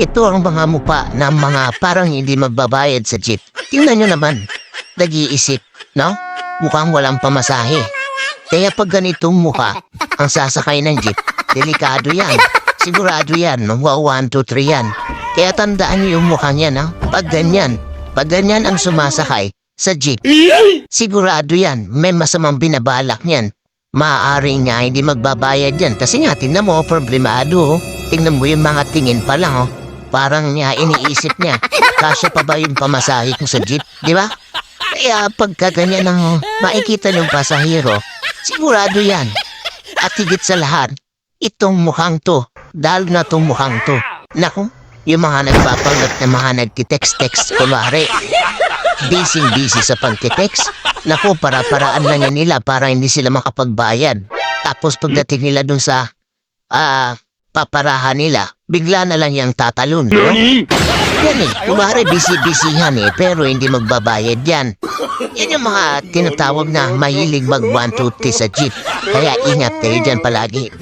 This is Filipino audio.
Ito ang mga mupa ng mga parang hindi magbabayad sa jeep. Tingnan nyo naman. Nag-iisip, no? Mukhang walang pamasahe. Kaya pag ganitong mukha, ang sasakay ng jeep, delikado yan. Sigurado yan? Wow, one, two, three yan. Kaya tandaan nyo yung mukha niya, no? Pag ganyan, pag ganyan ang sumasakay sa jeep, sigurado yan, may masamang binabalak niyan. Maaari nga hindi magbabayad yan kasi nga tingnan mo, problemado. oh. Tingnan mo yung mga tingin pa lang, oh. Parang niya iniisip niya, kasya pa ba yung pamasahe ko sa jeep, di ba? Kaya pagka ganyan ang makikita ng pasahero, sigurado yan. At higit sa lahat, itong mukhang to, dahil na tong mukhang to. Naku, yung mga nagpapangat na mga nagtitext-text, kumari, busy-busy sa pagtitext. Naku, para-paraan na niya nila para hindi sila makapagbayad. Tapos pagdating nila dun sa ah paparahan nila, bigla na lang yung tatalon. No? Yan eh, kumari busy-busy yan eh, pero hindi magbabayad yan. Yan yung mga tinatawag na mahilig mag 1 sa jeep. Kaya ingat kayo dyan palagi.